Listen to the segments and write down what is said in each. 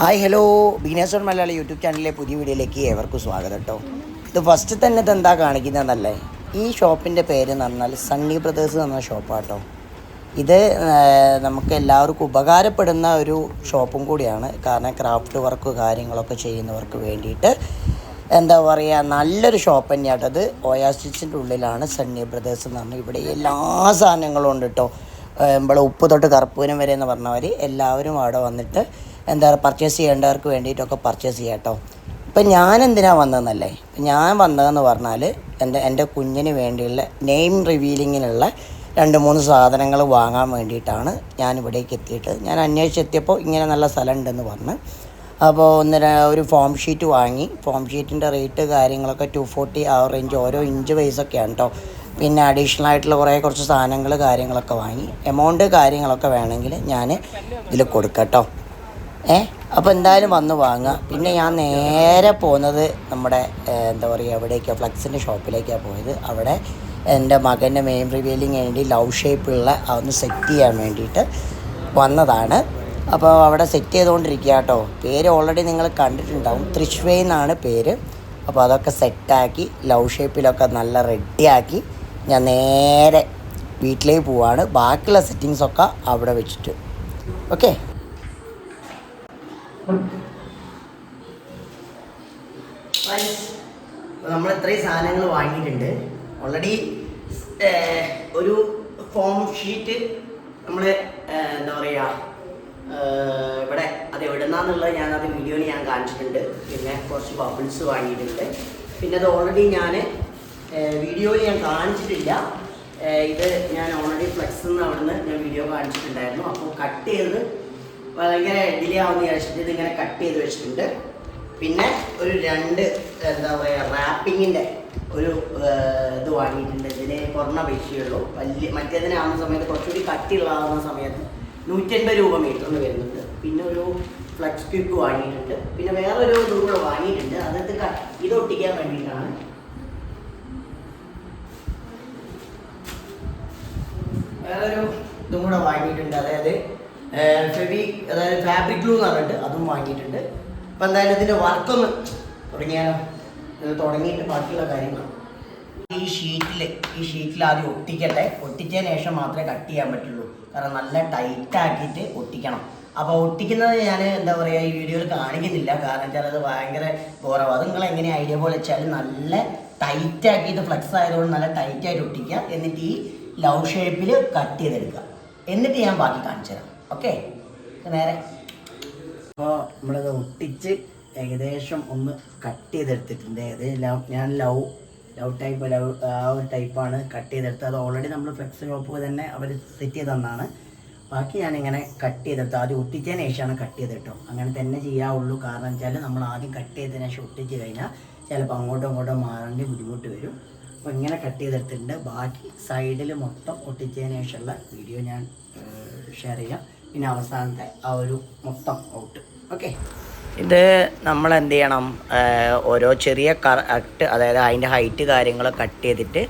Hi hello. Bineshwar Malayali YouTube ചാനലിലെ പുതിയ വീഡിയോയിലേക്ക് ഏവർക്കും സ്വാഗതം കേട്ടോ. ഇത് ഫസ്റ്റ് തന്നെ ഇത് എന്താ കാണിക്കുന്നതെന്നല്ലേ? ഈ ഷോപ്പിന്റെ പേര് എന്ന് പറഞ്ഞാൽ സണ്ണി ബ്രദേഴ്സ് എന്ന ഷോപ്പാട്ടോ ഇത് നമുക്ക് എല്ലാവർക്കും ഉപകാരപ്പെടുന്ന ഒരു ഷോപ്പും കൂടിയാണ്. കാരണം ക്രാഫ്റ്റ് വർക്ക് കാര്യങ്ങളൊക്കെ ചെയ്യുന്നവർക്ക് വേണ്ടിയിട്ട് എന്താ പറയുക നല്ലൊരു ഷോപ്പ് തന്നെയാട്ടോ അത് ഓയാസിസിന്റെ ഉള്ളിലാണ് സണ്ണി ബ്രദേഴ്സ് എന്ന് പറഞ്ഞാൽ ഇവിടെ എല്ലാ സാധനങ്ങളും ഉണ്ട് കേട്ടോ നമ്മളെ ഉപ്പ് തൊട്ട് കറുപ്പൂരം വരെ എന്ന് പറഞ്ഞവർ എല്ലാവരും അവിടെ വന്നിട്ട് എന്താ പറയുക പർച്ചേസ് ചെയ്യേണ്ടവർക്ക് വേണ്ടിയിട്ടൊക്കെ പർച്ചേസ് ചെയ്യാം കേട്ടോ ഇപ്പം ഞാൻ എന്തിനാണ് വന്നതെന്നല്ലേ? ഞാൻ വന്നതെന്ന് പറഞ്ഞാൽ എന്റെ എന്റെ കുഞ്ഞിന് വേണ്ടിയുള്ള നെയിം റിവീലിങ്ങിനുള്ള രണ്ട് മൂന്ന് സാധനങ്ങൾ വാങ്ങാൻ വേണ്ടിയിട്ടാണ് ഞാൻ ഇവിടേക്ക് എത്തിയിട്ട്. ഞാൻ അന്വേഷിച്ചെത്തിയപ്പോൾ ഇങ്ങനെ നല്ല സ്ഥലം ഉണ്ടെന്ന് പറഞ്ഞ്. അപ്പോൾ ഒന്ന് ഒരു ഫോം ഷീറ്റ് വാങ്ങി. ഫോം ഷീറ്റിന്റെ റേറ്റ് കാര്യങ്ങളൊക്കെ ടു ഫോർട്ടി ആ റേഞ്ച് ഓരോ ഇഞ്ച് വൈസൊക്കെയാണ് കേട്ടോ പിന്നെ അഡീഷണൽ ആയിട്ടുള്ള കുറേ കുറച്ച് സാധനങ്ങൾ കാര്യങ്ങളൊക്കെ വാങ്ങി. എമൗണ്ട് കാര്യങ്ങളൊക്കെ വേണമെങ്കിൽ ഞാൻ ഇതിൽ കൊടുക്കാം കേട്ടോ ഏ? അപ്പോൾ എന്തായാലും വന്ന് വാങ്ങുക പിന്നെ ഞാൻ നേരെ പോകുന്നത് നമ്മുടെ എന്താ പറയുക എവിടേക്കാണ് ഫ്ലക്സിന്റെ ഷോപ്പിലേക്കാണ് പോയത്. അവിടെ എന്റെ മകന്റെ മെയിൻ റിവീലിംഗ് വേണ്ടി ലവ് ഷേപ്പുള്ള അതൊന്ന് സെറ്റ് ചെയ്യാൻ വേണ്ടിയിട്ട് വന്നതാണ്. അപ്പോൾ അവിടെ സെറ്റ് ചെയ്തുകൊണ്ടിരിക്കുക കേട്ടോ പേര് ഓൾറെഡി നിങ്ങൾ കണ്ടിട്ടുണ്ടാവും. തൃശ്വേ എന്നാണ് പേര്. അപ്പോൾ അതൊക്കെ സെറ്റാക്കി ലവ് ഷേപ്പിലൊക്കെ നല്ല റെഡിയാക്കി ഞാൻ നേരെ വീട്ടിലേക്ക് പോവാണ്. ബാക്കിയുള്ള സെറ്റിങ്സൊക്കെ അവിടെ വെച്ചിട്ട്. ഓക്കെ നമ്മൾ ഇത്രയും സാധനങ്ങൾ വാങ്ങിയിട്ടുണ്ട്. ഓൾറെഡി ഒരു ഫോം ഷീറ്റ് നമ്മൾ എന്താ പറയുക ഇവിടെ അത് എവിടുന്നാന്നുള്ളത് ഞാൻ അത് വീഡിയോയിൽ ഞാൻ കാണിച്ചിട്ടുണ്ട്. പിന്നെ കുറച്ച് ബബിൾസ് വാങ്ങിയിട്ടുണ്ട്. പിന്നെ അത് ഓൾറെഡി ഞാൻ വീഡിയോയിൽ ഞാൻ കാണിച്ചിട്ടില്ല. ഇത് ഞാൻ ഓൾറെഡി ഫ്ലെക്സ് നിന്ന് അവിടുന്ന് ഞാൻ വീഡിയോ കാണിച്ചിട്ടുണ്ടായിരുന്നു. അപ്പോൾ കട്ട് ചെയ്ത് ഭയങ്കര ഡിലേ ആവുന്ന വിചാരിച്ചിട്ട് ഇതിങ്ങനെ കട്ട് ചെയ്ത് വെച്ചിട്ടുണ്ട്. പിന്നെ ഒരു രണ്ട് എന്താ പറയുക റാപ്പിങ്ങിന്റെ ഒരു ഇത് വാങ്ങിയിട്ടുണ്ട്. ഇതിന് കുറഞ്ഞ പൈസയുള്ളൂ വലിയ മറ്റേതിനാവുന്ന സമയത്ത് കുറച്ചുകൂടി കട്ടിയുള്ളതാവുന്ന സമയത്ത് നൂറ്റൻപത് രൂപ മീറ്ററിന് വരുന്നുണ്ട്. പിന്നെ ഒരു ഫ്ലക്സ് ക്യൂക്ക് വാങ്ങിയിട്ടുണ്ട്. പിന്നെ വേറൊരു ഇതും കൂടെ വാങ്ങിയിട്ടുണ്ട്. അതായത് ഇത് ഒട്ടിക്കാൻ വേണ്ടിയിട്ടാണ്. വേറൊരു ഇതും കൂടെ വാങ്ങിയിട്ടുണ്ട്. അതായത് ഫെബി അതായത് ഫാബ്രിക് ഗ്ലൂ എന്ന് പറഞ്ഞിട്ട് അതും വാങ്ങിയിട്ടുണ്ട്. അപ്പം എന്തായാലും ഇതിന്റെ വർക്കൊന്ന് തുടങ്ങിയാലോ? ഇത് തുടങ്ങിയിട്ട് ബാക്കിയുള്ള കാര്യങ്ങൾ. ഈ ഷീറ്റിൽ ഈ ഷീറ്റിൽ ആദ്യം ഒട്ടിക്കട്ടെ. ഒട്ടിച്ചതിന് ശേഷം മാത്രമേ കട്ട് ചെയ്യാൻ പറ്റുള്ളൂ. കാരണം നല്ല ടൈറ്റ് ആക്കിയിട്ട് ഒട്ടിക്കണം. അപ്പോൾ ഒട്ടിക്കുന്നത് ഞാൻ എന്താ പറയുക ഈ വീഡിയോയിൽ കാണിക്കുന്നില്ല. കാരണം വെച്ചാൽ അത് ഭയങ്കര ബോറവും അത് നിങ്ങൾ എങ്ങനെ ഐഡിയ പോലെ വെച്ചാൽ നല്ല ടൈറ്റ് ആക്കിയിട്ട് ഫ്ലെക്സ് ആയതുകൊണ്ട് നല്ല ടൈറ്റായിട്ട് ഒട്ടിക്കുക. എന്നിട്ട് ഈ ലവ് ഷേപ്പിൽ കട്ട് ചെയ്തെടുക്കുക. എന്നിട്ട് ഞാൻ ബാക്കി കാണിച്ചു തരാം ഓക്കെ നേരെ. അപ്പോൾ നമ്മളത് ഒട്ടിച്ച് ഏകദേശം ഒന്ന് കട്ട് ചെയ്തെടുത്തിട്ടുണ്ട്. അത് ഞാൻ ലവ് ലവ് ടൈപ്പ് ലവ് ആ ഒരു ടൈപ്പാണ് കട്ട് ചെയ്തെടുത്തത്. അത് ഓൾറെഡി നമ്മൾ ഫ്ലെക്സ് ഷോപ്പ് തന്നെ അവർ സെറ്റ് ചെയ്ത് തന്നാണ്. ബാക്കി ഞാനിങ്ങനെ കട്ട് ചെയ്തെടുത്തു. ആദ്യം ഒട്ടിച്ചതിന് ശേഷമാണ് കട്ട് ചെയ്തിട്ടോ. അങ്ങനെ തന്നെ ചെയ്യാവുള്ളൂ. കാരണം വെച്ചാൽ നമ്മൾ ആദ്യം കട്ട് ചെയ്തതിന് ശേഷം ഒട്ടിച്ച് കഴിഞ്ഞാൽ ചിലപ്പോൾ അങ്ങോട്ടും ഇങ്ങോട്ടും മാറേണ്ടി ബുദ്ധിമുട്ട് വരും. അപ്പോൾ ഇങ്ങനെ കട്ട് ചെയ്തെടുത്തിട്ടുണ്ട്. ബാക്കി സൈഡിൽ മൊത്തം ഒട്ടിച്ചതിന് ശേഷമുള്ള വീഡിയോ ഞാൻ ഷെയർ ചെയ്യാം. പിന്നെ അവസാനത്തെ ആ ഒരു മൊത്തം ഔട്ട് ഓക്കെ ഇത് നമ്മൾ എന്ത് ചെയ്യണം ഓരോ ചെറിയ കട്ട് അതായത് അതിന്റെ ഹൈറ്റ് കാര്യങ്ങൾ കട്ട് ചെയ്തിട്ട്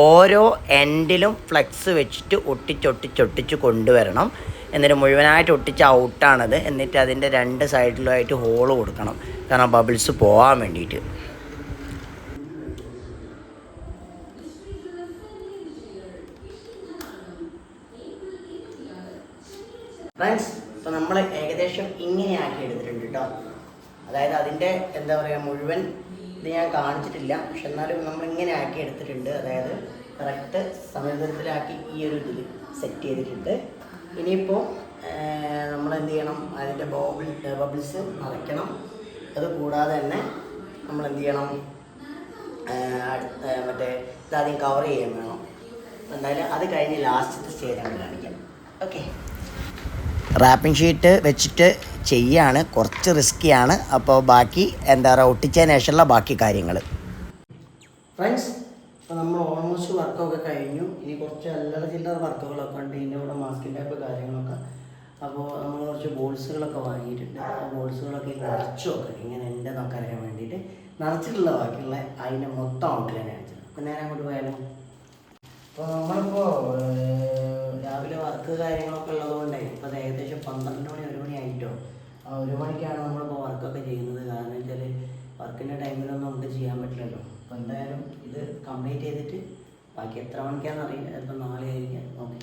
ഓരോ എൻഡിലും ഫ്ലെക്സ് വെച്ചിട്ട് ഒട്ടിച്ചൊട്ടിച്ചൊട്ടിച്ച് കൊണ്ടുവരണം. എന്നിട്ട് മുഴുവനായിട്ട് ഒട്ടിച്ച് ഔട്ടാണത് എന്നിട്ട് അതിന്റെ രണ്ട് സൈഡിലുമായിട്ട് ഹോൾ കൊടുക്കണം. കാരണം ബബിൾസ് പോകാൻ വേണ്ടിയിട്ട്. ഫ്രണ്ട്സ് ഇപ്പോൾ നമ്മൾ ഏകദേശം ഇങ്ങനെ ആക്കി എടുത്തിട്ടുണ്ട് കേട്ടോ അതായത് അതിന്റെ എന്താ പറയുക മുഴുവൻ ഇത് ഞാൻ കാണിച്ചിട്ടില്ല. പക്ഷെ എന്നാലും നമ്മൾ ഇങ്ങനെ ആക്കി എടുത്തിട്ടുണ്ട്. അതായത് കറക്റ്റ് സമയത്തിലാക്കി ഈ ഒരു ഇതിൽ സെറ്റ് ചെയ്തിട്ടുണ്ട്. ഇനിയിപ്പോൾ നമ്മൾ എന്ത് ചെയ്യണം? അതിന്റെ ബോബിൾ ബബിൾസ് നിറയ്ക്കണം. അത് കൂടാതെ തന്നെ നമ്മൾ എന്ത് ചെയ്യണം? മറ്റേ ഇതാദ്യം കവർ ചെയ്യാൻ വേണം. എന്തായാലും അത് കഴിഞ്ഞ് ലാസ്റ്റ് സ്റ്റേജ് ആണ് കാണിക്കാം ഓക്കെ റാപ്പിംഗ് ഷീറ്റ് വെച്ചിട്ട് ചെയ്യാണ്. കുറച്ച് റിസ്ക്കിയാണ് അപ്പോൾ ബാക്കി എന്താ പറയുക ഒട്ടിച്ചതിന് ശേഷമുള്ള ബാക്കി കാര്യങ്ങൾ ഫ്രണ്ട്സ് ഇപ്പോൾ നമ്മൾ ഓൾമോസ്റ്റ് വർക്കൊക്കെ കഴിഞ്ഞു. ഇനി കുറച്ച് അല്ലറ ചില്ലറ വർക്കുകളൊക്കെ ഉണ്ട്. ഇതിന്റെ കൂടെ മാസ്കിന്റെ ഒക്കെ കാര്യങ്ങളൊക്കെ. അപ്പോൾ നമ്മൾ കുറച്ച് ബോൾസുകളൊക്കെ വാങ്ങിയിട്ടുണ്ട്. ആ ബോൾസുകളൊക്കെ നിറച്ചു നോക്കാം ഇങ്ങനെ എന്റെ നോക്കറിയാൻ വേണ്ടിയിട്ട് നിറച്ചിട്ടുള്ള ബാക്കിയുള്ള അതിന്റെ മൊത്തം ഔട്ട്ലൈൻ അയച്ചത് അപ്പോൾ നേരെ അങ്ങോട്ട് പോയാലോ? അപ്പോൾ നമ്മളിപ്പോൾ രാവിലെ വർക്ക് കാര്യങ്ങളൊക്കെ ഉള്ളതുകൊണ്ട് ഇപ്പോൾ ഏകദേശം പന്ത്രണ്ട് മണി ഒരു മണി ആയിട്ടോ ആ, ഒരു മണിക്കാണ് നമ്മളിപ്പോൾ വർക്കൊക്കെ ചെയ്യുന്നത്. കാരണം വെച്ചാൽ വർക്കിന്റെ ടൈമിലൊന്നും നമുക്ക് ചെയ്യാൻ പറ്റില്ലല്ലോ. അപ്പോൾ എന്തായാലും ഇത് കംപ്ലീറ്റ് ചെയ്തിട്ട് ബാക്കി എത്ര മണിക്കാണെന്ന് അറിയില്ല. ചിലപ്പോൾ നാളെ ആയിരിക്കാം ഓക്കെ.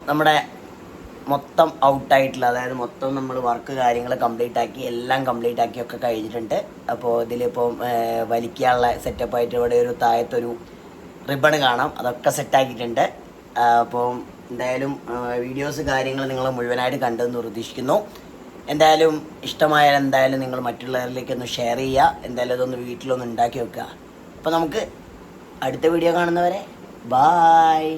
നമ്മുടെ മൊത്തം ഔട്ടായിട്ടുള്ള അതായത് മൊത്തം നമ്മൾ വർക്ക് കാര്യങ്ങൾ കംപ്ലീറ്റ് ആക്കി എല്ലാം കംപ്ലീറ്റ് ആക്കി ഒക്കെ കഴിഞ്ഞിട്ടുണ്ട്. അപ്പോൾ ഇതിലിപ്പം വലിക്കാനുള്ള സെറ്റപ്പായിട്ട് ഇവിടെ ഒരു താഴത്തൊരു റിബൺ കാണാം. അതൊക്കെ സെറ്റാക്കിയിട്ടുണ്ട് അപ്പോൾ എന്തായാലും വീഡിയോസ് കാര്യങ്ങൾ നിങ്ങൾ മുഴുവനായിട്ട് കണ്ടെന്ന് പ്രതീക്ഷിക്കുന്നു. എന്തായാലും ഇഷ്ടമായാൽ എന്തായാലും നിങ്ങൾ മറ്റുള്ളവരിലേക്ക് ഒന്ന് ഷെയർ ചെയ്യുക. എന്തായാലും അതൊന്ന് വീട്ടിലൊന്ന് ഉണ്ടാക്കി വെക്കുക. അപ്പോൾ നമുക്ക് അടുത്ത വീഡിയോ കാണുന്നവരെ ബായ്